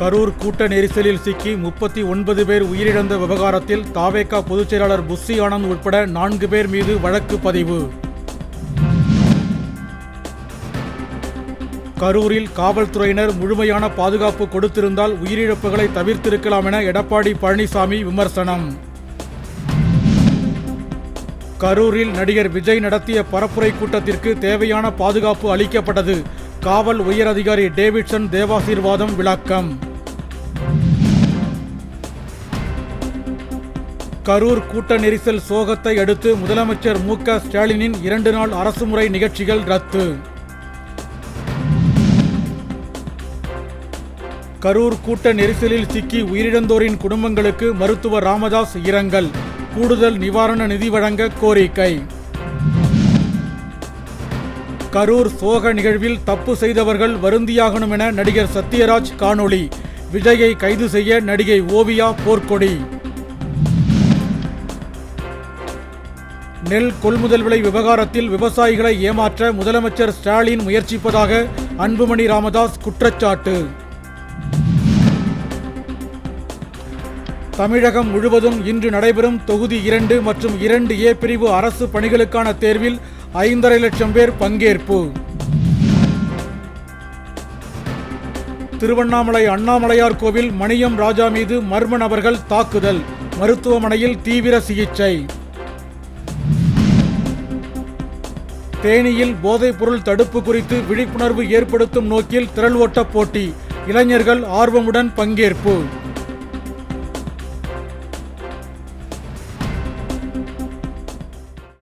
கரூர் கூட்ட நெரிசலில் சிக்கி முப்பத்தி ஒன்பது பேர் உயிரிழந்த விவகாரத்தில் தாவேகா பொதுச் செயலாளர் புஸ்ஸி ஆனந்த் உட்பட நான்கு பேர் மீது வழக்கு பதிவு. கரூரில் காவல்துறையினர் முழுமையான பாதுகாப்பு கொடுத்திருந்தால் உயிரிழப்புகளை தவிர்த்திருக்கலாம் என எடப்பாடி பழனிசாமி விமர்சனம். கரூரில் நடிகர் விஜய் நடத்திய பரப்புரை கூட்டத்திற்கு தேவையான பாதுகாப்பு அளிக்கப்பட்டது. காவல் உயரதிகாரி டேவிட்சன் தேவாசீர்வாதம் விளக்கம். கரூர் கூட்ட நெரிசல் சோகத்தை அடுத்து முதலமைச்சர் மு க ஸ்டாலினின் இரண்டு நாள் அரசுமுறை நிகழ்ச்சிகள் ரத்து. கரூர் கூட்ட நெரிசலில் சிக்கி உயிரிழந்தோரின் குடும்பங்களுக்கு மருத்துவர் ராமதாஸ் இரங்கல். கூடுதல் நிவாரண நிதி வழங்க கோரிக்கை. கரூர் சோக நிகழ்வில் தப்பு செய்தவர்கள் வருந்தியாகணும் என நடிகர் சத்யராஜ் காணொளி. விஜயை கைது செய்ய நடிகை ஓவியா போர்க்கொடி. நெல் கொள்முதல் விலை விவகாரத்தில் விவசாயிகளை ஏமாற்ற முதலமைச்சர் ஸ்டாலின் முயற்சிப்பதாக அன்புமணி ராமதாஸ் குற்றச்சாட்டு. தமிழகம் முழுவதும் இன்று நடைபெறும் தொகுதி இரண்டு மற்றும் இரண்டு ஏ பிரிவு அரசு பணிகளுக்கான தேர்வில் ஐந்தரை லட்சம் பேர் பங்கேற்பு. திருவண்ணாமலை அண்ணாமலையார் கோவில் மணியம் ராஜா மீது மர்ம நபர்கள் தாக்குதல். மருத்துவமனையில் தீவிர சிகிச்சை. தேனியில் போதைப்பொருள் தடுப்பு குறித்து விழிப்புணர்வு ஏற்படுத்தும் நோக்கில் திரள் ஓட்ட போட்டி. இளைஞர்கள் ஆர்வமுடன் பங்கேற்பு.